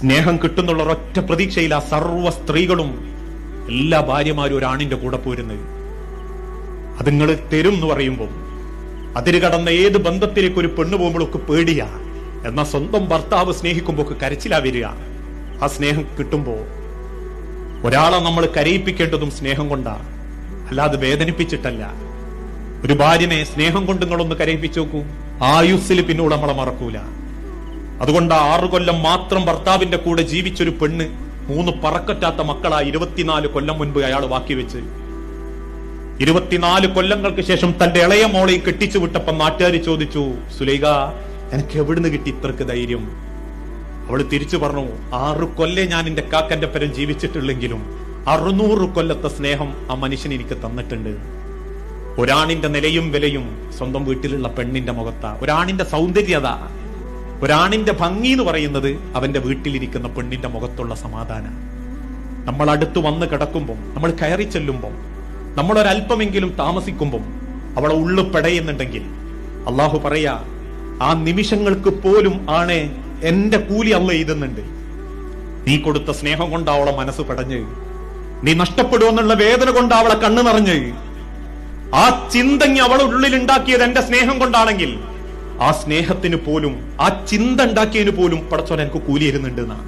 സ്നേഹം കിട്ടുന്നുള്ള ഒരൊറ്റ പ്രതീക്ഷയിൽ ആ സർവ സ്ത്രീകളും എല്ലാ ഭാര്യമാരും ഒരാണിന്റെ കൂടെ പോരുന്നത്. അത് നിങ്ങൾ തരും എന്ന് പറയുമ്പോൾ അതിര് കടന്ന ഏത് ബന്ധത്തിലേക്ക് ഒരു പെണ്ണ് പോകുമ്പോഴൊക്കെ പേടിയാ. എന്നാ സ്വന്തം ഭർത്താവ് സ്നേഹിക്കുമ്പോ കരച്ചിലാ വരിക. ആ സ്നേഹം കിട്ടുമ്പോ ഒരാളെ നമ്മൾ കരയിപ്പിക്കേണ്ടതും സ്നേഹം കൊണ്ടാ. അല്ലാതെ വേദനിപ്പിച്ചിട്ടല്ല. ഒരു ഭാര്യനെ സ്നേഹം കൊണ്ട് നിങ്ങളൊന്ന് കരയിപ്പിച്ചു നോക്കൂ. ആയുസ്സിൽ പിന്നൂടെ നമ്മളെ മറക്കൂല. അതുകൊണ്ട് ആറു കൊല്ലം മാത്രം ഭർത്താവിന്റെ കൂടെ ജീവിച്ചൊരു പെണ്ണ് മൂന്ന് പറക്കറ്റാത്ത മക്കളായി ഇരുപത്തിനാല് കൊല്ലം മുൻപ് അയാൾ വാക്കി വെച്ച്. ഇരുപത്തിനാല് കൊല്ലങ്ങൾക്ക് ശേഷം തന്റെ ഇളയ മോളെ കെട്ടിച്ചു വിട്ടപ്പം നാട്ടുകാർ ചോദിച്ചു സുലൈഖ എനിക്ക് എവിടുന്ന് കിട്ടി ഇത്രക്ക് ധൈര്യം? അവൾ തിരിച്ചു പറഞ്ഞു ആറു കൊല്ലേ ഞാൻ എന്റെ കാക്കന്റെ പരം ജീവിച്ചിട്ടുള്ളെങ്കിലും അറുന്നൂറ് കൊല്ലത്തെ സ്നേഹം ആ മനുഷ്യൻ എനിക്ക് തന്നിട്ടുണ്ട്. ഒരാണിന്റെ നിലയും വിലയും സ്വന്തം വീട്ടിലുള്ള പെണ്ണിന്റെ മുഖത്താ. ഒരാണിന്റെ സൗന്ദര്യത. ഒരാണിന്റെ ഭംഗി എന്ന് പറയുന്നത് അവന്റെ വീട്ടിലിരിക്കുന്ന പെണ്ണിന്റെ മുഖത്തുള്ള സമാധാനം. നമ്മൾ അടുത്ത് വന്ന് കിടക്കുമ്പോൾ നമ്മൾ കയറി ചെല്ലുമ്പോൾ നമ്മളൊരല്പമെങ്കിലും താമസിക്കുമ്പോൾ താമസിക്കുമ്പം അവളെ ഉള്ളു പെടയുന്നുണ്ടെങ്കിൽ അള്ളാഹു പറയാ ആ നിമിഷങ്ങൾക്ക് പോലും ആണ് എന്റെ കൂലി അള്ള എഴുതുന്നുണ്ട് നീ കൊടുത്ത സ്നേഹം കൊണ്ട് അവളെ മനസ്സ് പെടഞ്ഞ്. നീ നഷ്ടപ്പെടുമെന്നുള്ള വേദന കൊണ്ട് അവളെ കണ്ണു നിറഞ്ഞ്. ആ ചിന്തങ്ങി അവളെ ഉള്ളിൽ ഉണ്ടാക്കിയത് എന്റെ സ്നേഹം കൊണ്ടാണെങ്കിൽ ആ സ്നേഹത്തിന് പോലും ആ ചിന്ത ഉണ്ടാക്കിയതിന് പോലും പടച്ചോൻ എനിക്ക് കൂലി തരുന്നുണ്ട് എന്നാണ്.